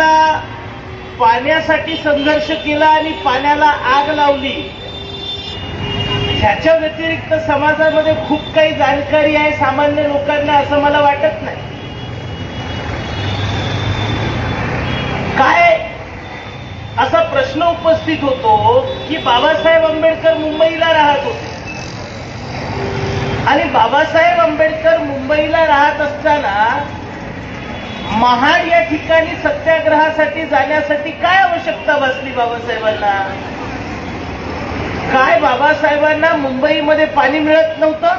ला पाण्यासाठी संघर्ष केला आणि पाण्याला आग लावली. ह्याच्या व्यतिरिक्त समाजामध्ये खूप काही जाणकारी आहे सामान्य लोकांना असं मला वाटत नाही. काय? असा प्रश्न उपस्थित होतो की बाबासाहेब आंबेडकर मुंबईला राहत होते. आणि बाबासाहेब आंबेडकर मुंबईला राहत असताना महाड या ठिकाणी सत्याग्रहासाठी जाण्यासाठी काय आवश्यकता बसली बाबासाहेबांना? काय बाबासाहेबांना मुंबईमध्ये पाणी मिळत नव्हतं?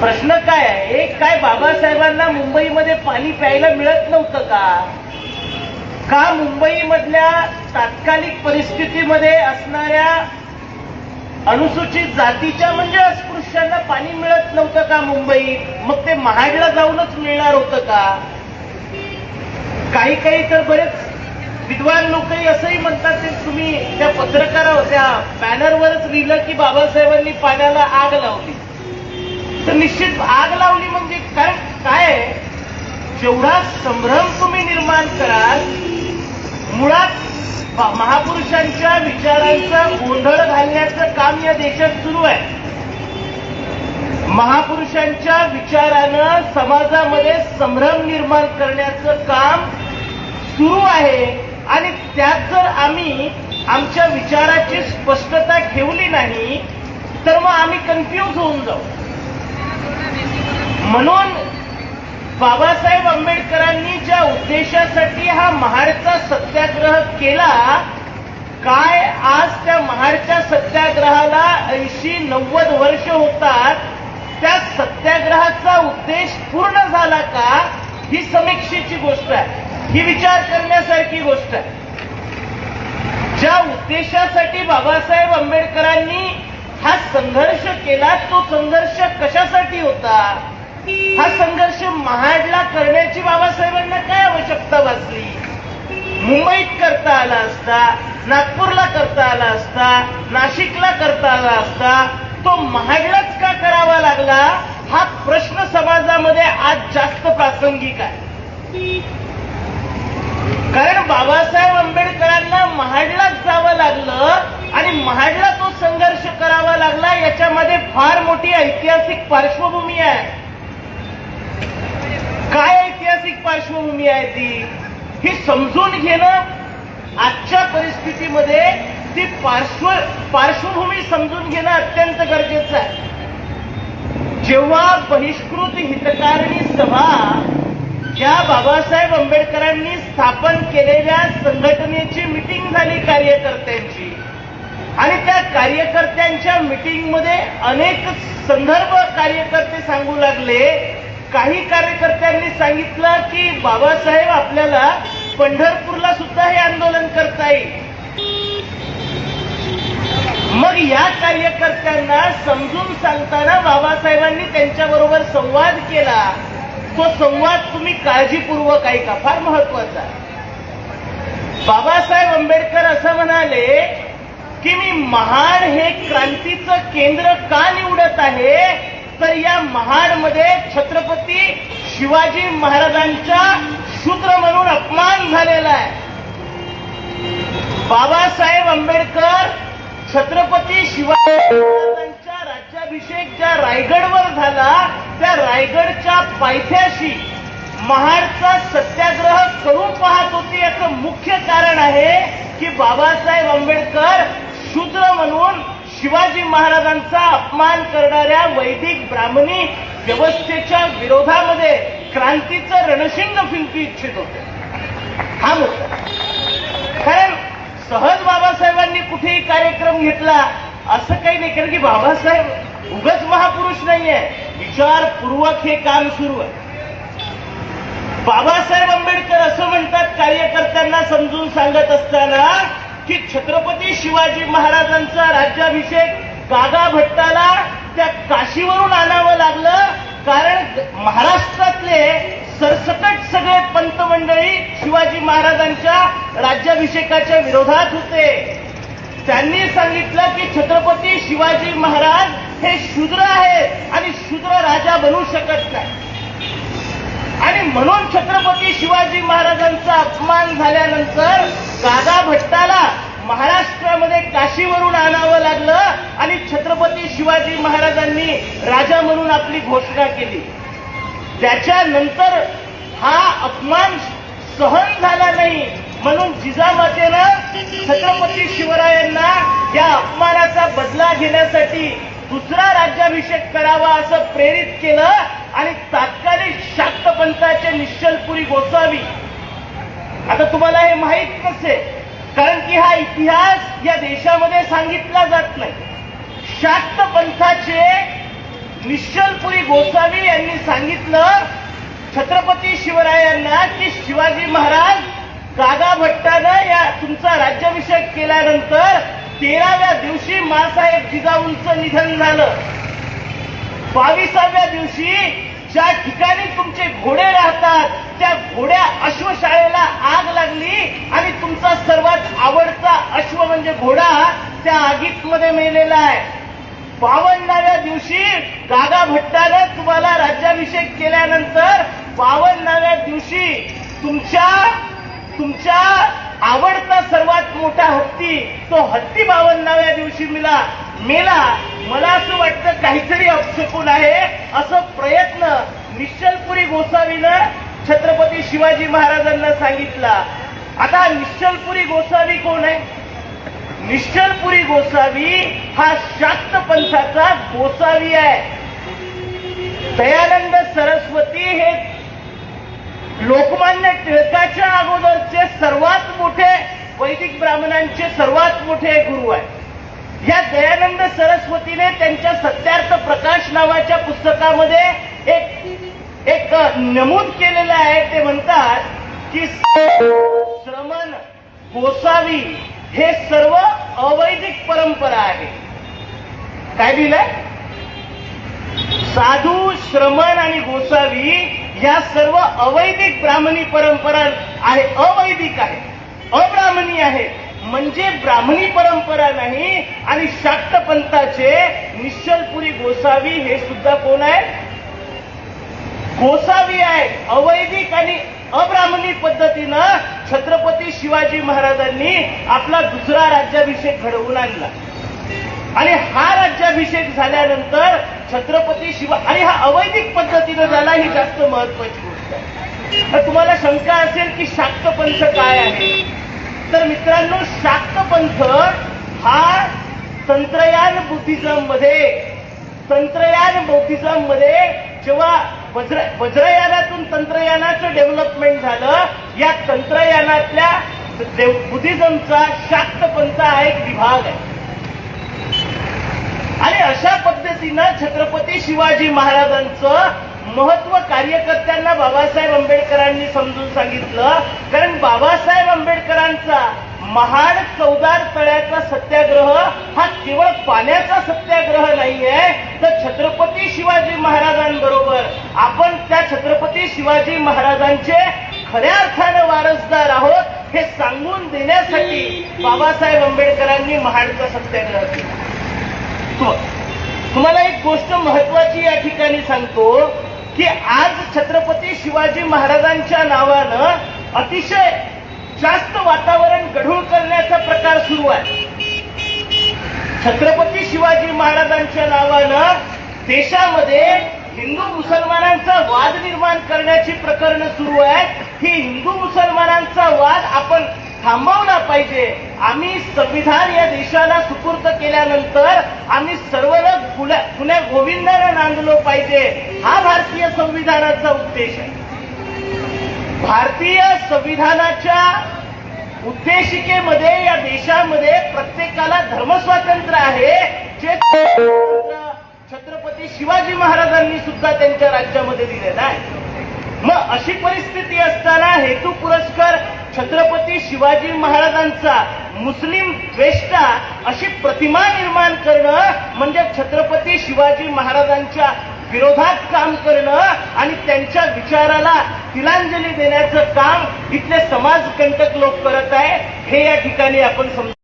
प्रश्न काय आहे? काय बाबासाहेबांना मुंबईमध्ये पाणी प्यायला मिळत नव्हतं का? का मुंबईमधल्या तात्कालिक परिस्थितीमध्ये असणाऱ्या अनुसूचित जातीच्या म्हणजे अस्पृश्यांना पाणी मिळत नव्हतं का मुंबईत? मग ते महाडला जाऊनच मिळणार होतं का? काही काही तर बरेच विद्वान लोकही असंही म्हणतात ते तुम्ही त्या पत्रकारा त्या बॅनरवरच लिहिलं की बाबासाहेबांनी पाण्याला आग लावली. तर निश्चित आग लावली म्हणजे कारण काय? जेवढा संभ्रम तुम्ही निर्माण कराल मुळात महापुरुषांच्या विचारांचा गोंधळ घालण्याचं काम या देशात सुरू आहे. महापुरुषांच्या विचारानं समाजामध्ये संभ्रम निर्माण करण्याचं काम सुरू आहे. आणि त्यात जर आम्ही आमच्या विचाराची स्पष्टता ठेवली नाही तर मग आम्ही कन्फ्यूज होऊन जाऊ. म्हणून बाबासाहेब आंबेडकरांनी ज्या उद्देशासाठी हा महाडचा सत्याग्रह केला काय आज त्या महाडच्या सत्याग्रहाला ऐंशी नव्वद वर्ष होतात त्या सत्याग्रहाचा उद्देश पूर्ण झाला का ही समीक्षेची गोष्ट आहे. ही विचार करण्यासारखी गोष्ट आहे. ज्या उद्देशासाठी बाबासाहेब आंबेडकरांनी हा संघर्ष केला तो संघर्ष कशासाठी होता? हा संघर्ष महाडला करण्याची बाबासाहेबांना काय आवश्यकता भासली? मुंबईत करता आला असता नागपूरला करता आला असता नाशिकला करता आला असता तो महाडलाच का करावा लागला? हा प्रश्न समाजामध्ये आज जास्त प्रासंगिक आहे. कारण बाबासाहेब आंबेडकरांना महाडलाच जावं लागलं आणि महाडला तो संघर्ष करावा लागला याच्यामध्ये फार मोठी ऐतिहासिक पार्श्वभूमी आहे. काय ऐतिहासिक पार्श्वभूमी आहे ती? ही समजून घेणं आजच्या परिस्थितीमध्ये ती पार्श्व पार्श्वभूमी समजून घेणं अत्यंत गरजेचं आहे. जेव्हा बहिष्कृत हितकारणी सभा ज्या बाबासाहेब आंबेडकरांनी स्थापन केलेल्या संघटनेची मिटिंग झाली कार्यकर्त्यांची आणि त्या कार्यकर्त्यांच्या मिटिंगमध्ये अनेक संदर्भ कार्यकर्ते सांगू लागले. काही कार्यकर्त्यांनी सांगितलं की बाबासाहेब आपल्याला पंढरपूरला सुद्धा हे आंदोलन करता येईल. मग या कार्यकर्त्यांना समजून सांगताना बाबासाहेबांनी त्यांच्याबरोबर संवाद केला. तो संवाद तुम्ही काळजीपूर्वक ऐका फार महत्त्वाचा बाबासाहेब आंबेडकर असं म्हणाले की मी महाड हे क्रांतीचं केंद्र का निवडत आहे? तर या महाडमध्ये छत्रपती शिवाजी महाराजांचा शूद्र म्हणून अपमान झालेला आहे. बाबासाहेब आंबेडकर छत्रपती शिवाजी महाराजांच्या राज्याभिषेक ज्या रायगडवर झाला त्या रायगडच्या पायथ्याशी महाडचा सत्याग्रह करून पाहत होती. याचं मुख्य कारण आहे की बाबासाहेब आंबेडकर शूद्र म्हणून शिवाजी महाराजांचा अपमान करणाऱ्या वैदिक ब्राह्मणी व्यवस्थेच्या विरोधामध्ये क्रांतीचं रणशिंग फिंकू इच्छित होते. हा मुद्दा. त्यांनी कुठेही कार्यक्रम घेतला असं काही नाही. कारण की बाबासाहेब उगच महापुरुष नाहीये. विचारपूर्वक हे काम सुरू आहे. बाबासाहेब आंबेडकर असं म्हणतात कार्यकर्त्यांना समजून सांगत असताना की छत्रपती शिवाजी महाराजांचा राज्याभिषेक गागा भट्टाला त्या काशीवरून आणावं लागलं. कारण महाराष्ट्रातले सरसकट सगळे पंतमंडळी शिवाजी महाराजांच्या राज्याभिषेकाच्या विरोधात होते. त्यांनी सांगितलं की छत्रपती शिवाजी महाराज हे शूद्र आहेत आणि शूद्र राजा बनू शकत नाही. आणि म्हणून छत्रपती शिवाजी महाराजांचा अपमान झाल्यानंतर दादा भट्टाला महाराष्ट्रामध्ये काशीवरून आणावं लागलं आणि छत्रपती शिवाजी महाराजांनी राजा म्हणून आपली घोषणा केली. त्याच्यानंतर हा अपमान सहन झाला नाही. म्हणून जिजामातेनं छत्रपती शिवरायांना या अपमानाचा बदला घेण्यासाठी दुसरा राज्याभिषेक करावा असं प्रेरित केलं आणि तात्कालिक शाक्त पंथाचे निश्चलपुरी गोसावी आता तुम्हाला हे माहीत नसेल कारण की हा इतिहास या देशामध्ये सांगितला जात नाही. शाक्त पंथाचे निश्चलपुरी गोसावी यांनी सांगितलं छत्रपती शिवरायांना की शिवाजी महाराज गागा भट्टानं या तुमचा राज्याभिषेक केल्यानंतर तेराव्या दिवशी मासाहेब जिजाऊंचं निधन झालं. बावीसाव्या दिवशी ज्या ठिकाणी तुमचे घोडे राहतात त्या घोड्या अश्वशाळेला आग लागली आणि तुमचा सर्वात आवडता अश्व म्हणजे घोडा त्या आगीत मध्ये मेलेला आहे. बावन्नाव्या दिवशी गागा भट्टानं तुम्हाला राज्याभिषेक केल्यानंतर बावन्नाव्या दिवशी तुमच्या तुमच्या आवडता सर्वात मोठा हत्ती तो हत्ती बावन्नाव्या दिवशी मिला. मेला. मला असं वाटतं काहीतरी अपशकून आहे. असं प्रयत्न निश्चलपुरी गोसावीनं छत्रपती शिवाजी महाराजांना सांगितला. आता निश्चलपुरी गोसावी कोण आहे? निश्चलपुरी गोसावी हा शाक्त पंथाचा गोसावी आहे. दयानंद सरस्वती हे लोकमान्य टिळकाच्या अगोदरचे सर्वात मोठे वैदिक ब्राह्मणांचे सर्वात मोठे गुरु आहे या दयानंद सरस्वतीने त्यांच्या सत्यार्थ प्रकाश नावाच्या पुस्तकामध्ये एक एक नमूद केलेलं आहे. ते म्हणतात की श्रमण गोसावी हे सर्व अवैदिक परंपरा आहे काय लिहिलंय? साधू श्रमण आणि गोसावी या सर्व अवैदिक ब्राह्मणी परंपरा आहे अवैदिक आहे अब्राह्मणी आहे म्हणजे ब्राह्मणी परंपरा नाही आणि शाक्त पंथाचे निश्चलपुरी गोसावी हे सुद्धा कोण आहे गोसावी आहे अवैदिक आणि अब्राह्मणी पद्धतीनं छत्रपती शिवाजी महाराजांनी आपला दुसरा राज्याभिषेक घडवून आणला. आणि हा राज्याभिषेक झाल्यानंतर छत्रपती शिवा आणि हा अवैधिक पद्धतीनं झाला ही जास्त महत्वाची गोष्ट आहे. तर तुम्हाला शंका असेल की शाक्त पंथ काय आहे? तर मित्रांनो शाक्त पंथ हा तंत्रयान बुद्धिझममध्ये तंत्रयान बौद्धिझममध्ये जेव्हा वज्र वज्रयानातून तंत्रयानाचं डेव्हलपमेंट झालं या तंत्रयानातल्या बुद्धिझमचा शाक्त पंथ हा एक विभाग आहे. आणि अशा पद्धतीनं छत्रपती शिवाजी महाराजांचं महत्त्व कार्यकर्त्यांना बाबासाहेब आंबेडकरांनी समजून सांगितलं. कारण बाबासाहेब आंबेडकरां महाड चौदार तळ्याचा सत्याग्रह हा केवळ पाण्याचा सत्याग्रह नाहीये तर छत्रपती शिवाजी महाराजांबरोबर आपण त्या छत्रपती शिवाजी महाराजांचे खऱ्या अर्थानं वारसदार आहोत हे सांगून देण्यासाठी बाबासाहेब आंबेडकरांनी महाडचा सत्याग्रह केला. तुम्हाला एक गोष्ट महत्वाची या ठिकाणी सांगतो की आज छत्रपती शिवाजी महाराजांच्या नावानं अतिशय जास्त वातावरण गढूळ करण्याचा प्रकार सुरू आहे. छत्रपती शिवाजी महाराजांच्या नावानं देशामध्ये हिंदू मुसलमानांचा वाद निर्माण करण्याची प्रकरणं सुरू आहेत. ही हिंदू मुसलमानांचा वाद आपण थांबवला पाहिजे. आम्ही संविधान या देशाला सुपूर्द केल्यानंतर आम्ही सर्वजण पुण्या गोविंदाला नांदलो पाहिजे. हा भारतीय संविधानाचा उद्देश आहे. भारतीय संविधानाच्या उद्देशिकेमध्ये या देशामध्ये प्रत्येकाला धर्मस्वातंत्र्य आहे जे छत्रपती शिवाजी महाराजांनी सुद्धा त्यांच्या राज्यामध्ये दिलेलं आहे. मग अशी परिस्थिती असताना हेतू पुरस्कार छत्रपती शिवाजी महाराजांचा मुस्लिम द्वेष्टा अशी प्रतिमा निर्माण करणं म्हणजे छत्रपती शिवाजी महाराजांच्या विरोधात काम करणं आणि त्यांच्या विचाराला तिलांजली देण्याचं काम इथले समाजकंटक लोक करत आहे हे या ठिकाणी आपण समजू